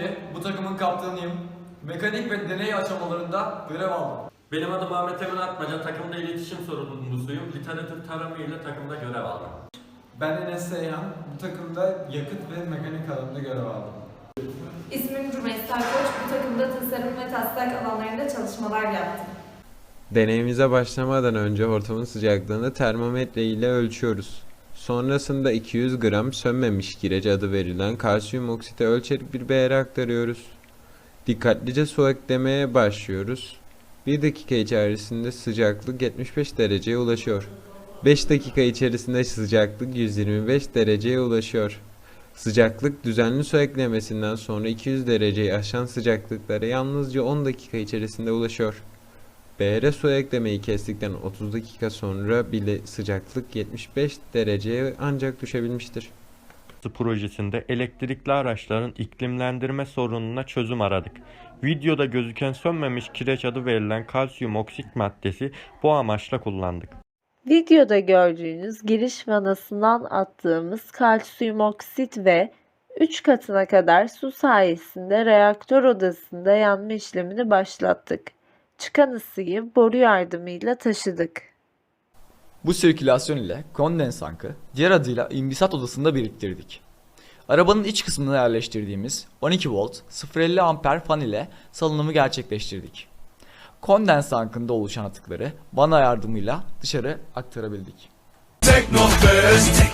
Ali, bu takımın kaptanıyım. Mekanik ve deney aşamalarında görev aldım. Benim adım Ahmet Emin Atmaca, takımda iletişim sorumlusuyum. Literatür tarımı ile takımda görev aldım. Ben Enes Seyhan. Bu takımda yakıt ve mekanik alanında görev aldım. İsmim Rümeysa Koç. Bu takımda tasarım ve taslak alanlarında çalışmalar yaptım. Deneyimize başlamadan önce ortamın sıcaklığını termometre ile ölçüyoruz. Sonrasında 200 gram sönmemiş kireç adı verilen kalsiyum oksiti ölçerek bir beğere aktarıyoruz. Dikkatlice su eklemeye başlıyoruz. 1 dakika içerisinde sıcaklık 75 dereceye ulaşıyor. 5 dakika içerisinde sıcaklık 125 dereceye ulaşıyor. Sıcaklık düzenli su eklemesinden sonra 200 dereceyi aşan sıcaklıklara yalnızca 10 dakika içerisinde ulaşıyor. Beğere su eklemeyi kestikten 30 dakika sonra bile sıcaklık 75 dereceye ancak düşebilmiştir. projesinde elektrikli araçların iklimlendirme sorununa çözüm aradık. Videoda gözüken sönmemiş kireç adı verilen kalsiyum oksit maddesi bu amaçla kullandık. Videoda gördüğünüz giriş vanasından attığımız kalsiyum oksit ve 3 katına kadar su sayesinde reaktör odasında yanma işlemini başlattık. Çıkan ısıyı boru yardımıyla taşıdık. Bu sirkülasyon ile kondensankı diğer adıyla imbisat odasında biriktirdik. Arabanın iç kısmına yerleştirdiğimiz 12 volt 0.50 amper fan ile salınımı gerçekleştirdik. Kondensankında oluşan atıkları vana yardımıyla dışarı aktarabildik. Teknofest.